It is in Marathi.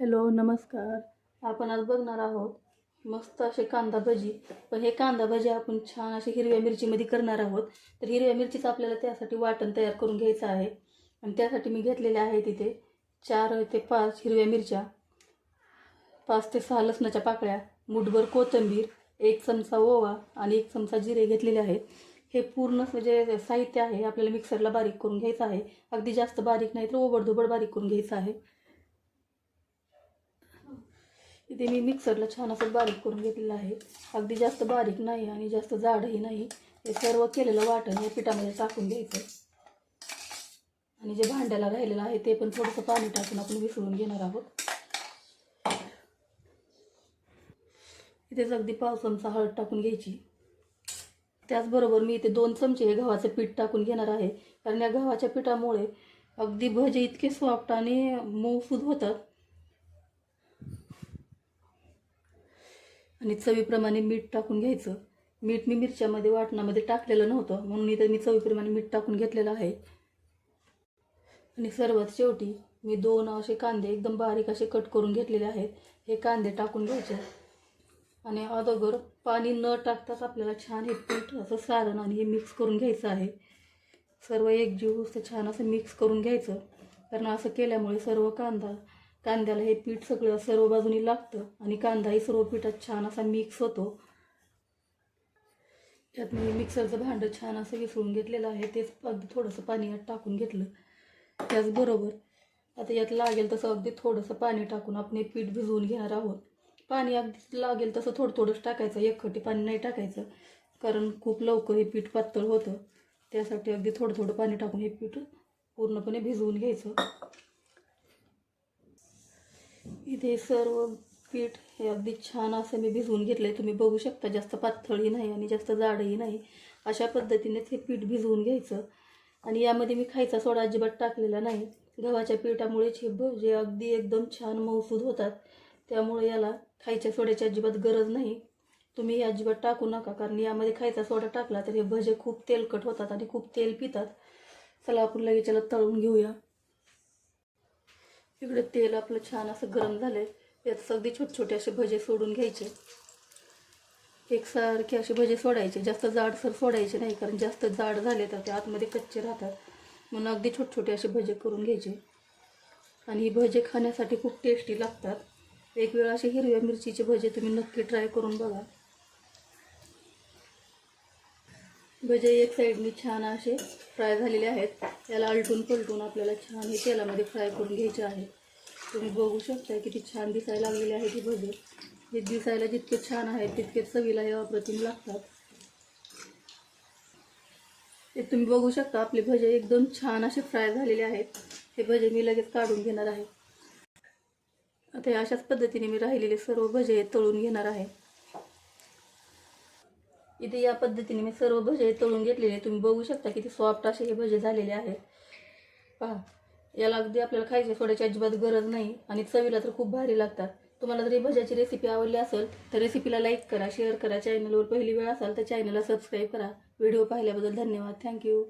हॅलो नमस्कार. आपण आज बघणार आहोत मस्त असे कांदा भजी. पण हे कांदा भजी आपण छान असे हिरव्या मिरचीमध्ये करणार आहोत. तर हिरव्या मिरचीचं आपल्याला त्यासाठी वाटण तयार करून घ्यायचं आहे. आणि त्यासाठी मी घेतलेले आहे तिथे चार ते पाच हिरव्या मिरच्या पाच ते सहा लसणाच्या पाकळ्या मुठभर कोथिंबीर एक चमचा ओवा आणि एक चमचा जिरे घेतलेले आहेत. हे पूर्ण म्हणजे साहित्य आहे. आपल्याला मिक्सरला बारीक करून घ्यायचं आहे. अगदी जास्त बारीक नाही तर ओबडधोबड बारीक करून घ्यायचं आहे. इथे मी मिक्सरला छान असं बारीक करून घेतलेलं आहे. अगदी जास्त बारीक नाही आणि जास्त जाडही नाही. हे सर्व केलेलं वाटण या पिठामध्ये टाकून घ्यायचं. आणि जे भांड्याला राहिलेलं आहे ते पण थोडंसं पाणी टाकून आपण विसळून घेणार आहोत. इथेच अगदी पाव चमचा हळद टाकून घ्यायची. त्याचबरोबर मी इथे दोन चमचे हे गव्हाचं पीठ टाकून घेणार आहे. कारण या गव्हाच्या पिठामुळे अगदी भजे इतके सॉफ्ट आणि मऊसूद होतात. आणि चवीप्रमाणे मीठ टाकून घ्यायचं. मीठ मी मिरच्यामध्ये वाटणामध्ये टाकलेलं नव्हतं म्हणून इथं मी चवीप्रमाणे मीठ टाकून घेतलेलं आहे. आणि सर्वात शेवटी मी दोन असे कांदे एकदम बारीक असे कट करून घेतलेले आहेत. हे कांदे टाकून घ्यायचे. आणि अगोदर पाणी न टाकताच आपल्याला छान हे पीठ असं सारण आणि हे मिक्स करून घ्यायचं आहे. सर्व एकजीव असं छान असं मिक्स करून घ्यायचं. कारण असं केल्यामुळे सर्व कांदा कांद्याला हे पीठ सगळं सर्व बाजूनी लागतं आणि कांदाही सर्व पिठात छान असा मिक्स होतो. यात मी मिक्सरचं भांडं छान असं विसळून घेतलेलं आहे. तेच अगदी थोडंसं पाणी यात टाकून घेतलं. त्याचबरोबर आता यात लागेल तसं अगदी थोडंसं पाणी टाकून आपण हे पीठ भिजवून घेणार आहोत. पाणी अगदी लागेल तसं थोडं थोडंच टाकायचं. एकखटी पाणी नाही टाकायचं. कारण खूप लवकर हे पीठ पातळ होतं. त्यासाठी अगदी थोडं थोडं पाणी टाकून हे पीठ पूर्णपणे भिजवून घ्यायचं. इथे सर्व पीठ हे अगदी छान असं मी भिजवून घेतलं आहे तुम्ही बघू शकता जास्त पातळही नाही आणि जास्त जाडही नाही. अशा पद्धतीनेच हे पीठ भिजवून घ्यायचं. आणि यामध्ये मी खायचा सोडा अजिबात टाकलेला नाही. गव्हाच्या पिठामुळेच हे भजे अगदी एकदम छान मऊसूद होतात त्यामुळे याला खायच्या सोड्याची अजिबात गरज नाही. तुम्ही हे अजिबात टाकू नका कारण यामध्ये खायचा सोडा टाकला तर हे भजे खूप तेलकट होतात आणि खूप तेल पितात. चला आपण लगेच याला तळून घेऊया. इकडे तेल आपलं छान असं गरम झालं आहे यात अगदी छोटे छोटे असे भजे सोडून घ्यायचे. एकसारखे असे भजे सोडायचे. जास्त जाडसर सोडायचे नाही कारण जास्त जाड झाले तर ते आतमध्ये कच्चे राहतात. म्हणून अगदी छोटे छोटे असे भजे करून घ्यायचे. आणि ही भजे खाण्यासाठी खूप टेस्टी लागतात. एक वेळ असे हिरव्या मिरचीचे भजे तुम्ही नक्की ट्राय करून बघा. भजे एक साईडनी छान असे फ्राय झालेले आहेत. याला अलटून पलटून आपल्याला छान हे तेलामध्ये फ्राय करून घ्यायचे आहे. तुम्ही बघू शकता किती छान दिसायला लागलेले आहेत हे भजे. हे दिसायला जितके छान आहेत तितके चवीला हे अप्रतिम लागतात. हे तुम्ही बघू शकता आपले भजे एकदम छान असे फ्राय झालेले आहेत. हे भजे मी लगेच काढून घेणार आहे. आता हे अशाच पद्धतीने मी राहिलेले सर्व भजे तळून घेणार आहे. इथे या पद्धतीने मी सर्व भजे तळून घेतलेले. तुम्ही बघू शकता किती सॉफ्ट असे हे भजे झालेले आहेत. पहा याला अगदी आपल्याला खायचे सोड्याची अजिबात गरज नाही आणि चवीला तर खूप भारी लागतात. तुम्हाला जर ही भज्याची रेसिपी आवडली असेल तर रेसिपीला लाईक करा शेअर करा. चॅनलवर पहिली वेळ असाल तर चॅनलला सबस्क्राईब करा. व्हिडिओ पाहिल्याबद्दल धन्यवाद. थँक्यू